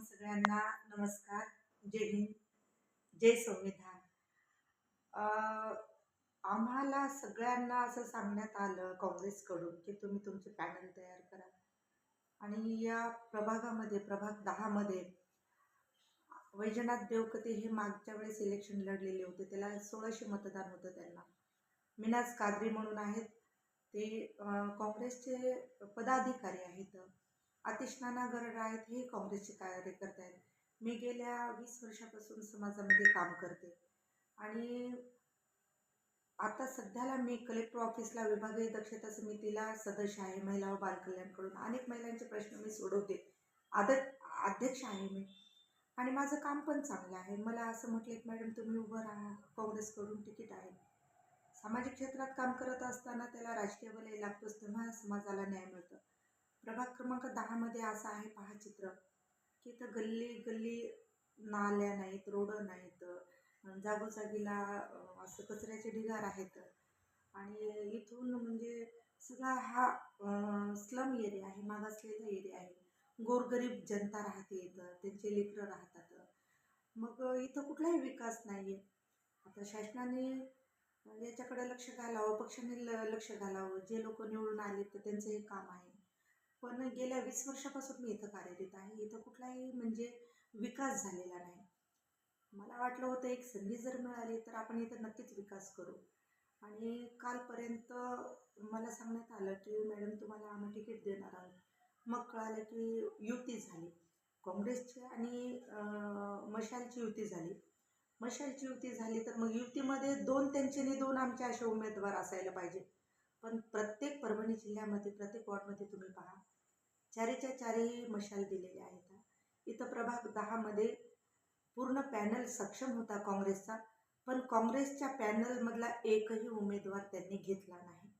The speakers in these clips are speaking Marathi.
सगळ्यांना नमस्कार. जय हिंद. जय संविधान. आम्हाला सगळ्यांना असं सांगण्यात आलं काँग्रेसकडून की तुम्ही तुमचे पॅनल तयार करा. आणि या प्रभागामध्ये प्रभाग दहामध्ये वैजनाथ देवकते हे मागच्या वेळेस इलेक्शन लढलेले होते. त्याला सोळाशे मतदान होतं त्यांना. मिनाज कादरी म्हणून आहेत. ते काँग्रेसचे पदाधिकारी आहेत. आतिश गरड आहेत हे काँग्रेसचे कार्यकर्ते आहेत. मी गेल्या वीस वर्षापासून समाजामध्ये काम करते. आणि आता सध्याला मी कलेक्टर ऑफिसला विभागीय दक्षता समितीला सदस्य आहे महिला व बालकल्याणकडून अनेक महिलांचे प्रश्न मी सोडवते. आद अध्यक्ष आहे मी. आणि माझं काम पण चांगलं आहे. मला असं म्हटलं की मॅडम तुम्ही उभं राहा. काँग्रेसकडून तिकीट आहे. सामाजिक क्षेत्रात काम करत असताना त्याला राजकीय वलय लागतोच तेव्हा समाजाला न्याय मिळतं. प्रभाग क्रमांक दहामध्ये असं आहे पहा चित्र की इथं गल्ली गल्ली नाल्या नाहीत रोडं नाहीत जागोजागीला असं कचऱ्याचे ढिगार आहेत. आणि इथून म्हणजे सगळा हा स्लम एरिया आहे मागासलेला एरिया आहे. गोरगरीब जनता राहते इथं त्यांचे लेकरं राहतात. मग इथं कुठलाही विकास नाही आहे आता शासनाने याच्याकडे लक्ष घालावं पक्षाने ल लक्ष घालावं. जे लोक निवडून आले तर त्यांचं हे काम आहे. पण गेल्या वीस वर्षापासून मी इथं कार्यरत आहे. इथं कुठलाही म्हणजे विकास झालेला नाही. मला वाटलं होतं एक संधी जर मिळाली तर आपण इथं नक्कीच विकास करू. आणि कालपर्यंत मला सांगण्यात आलं की मॅडम तुम्हाला आम्ही तिकीट देणार आहोत. मग कळालं की युती झाली. काँग्रेसची आणि मशालची युती झाली. मशालची युती झाली तर मग युतीमध्ये दोन त्यांचे दोन आमचे असे उमेदवार असायला पाहिजे. पण प्रत्येक परभणी जिल्ह्यामध्ये प्रत्येक वॉर्डमध्ये तुम्ही चारीच्या चारही मशाल दिलेल्या आहेत इथं प्रभाग दहामध्ये पूर्ण पॅनल सक्षम होता काँग्रेसचा पण काँग्रेसच्या पॅनलमधला एकही उमेदवार त्यांनी घेतला नाही.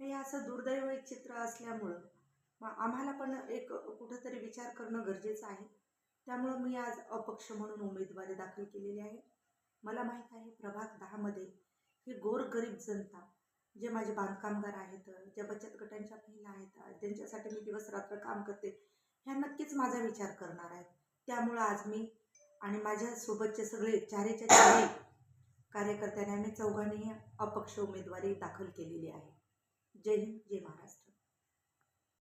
हे असं दुर्दैव चित्र असल्यामुळं मग आम्हाला पण एक कुठंतरी विचार करणं गरजेचं आहे. त्यामुळं मी आज अपक्ष म्हणून उमेदवारी दाखल केलेली आहे. मला माहीत आहे प्रभाग दहामध्ये ही गोरगरीब जनता जे माझे बांधकामगार आहेत ज्या बचत गटांच्या महिला आहेत ज्यांच्यासाठी मी दिवस रात्र काम करते ह्या नक्कीच माझा विचार करणार आहेत. त्यामुळं आज मी आणि माझ्यासोबतचे सगळे चारेच्या चारे कार्यकर्त्यांनी आम्ही चौघांनीही अपक्ष उमेदवारी दाखल केलेली आहे. जय हिंद जय महाराष्ट्र.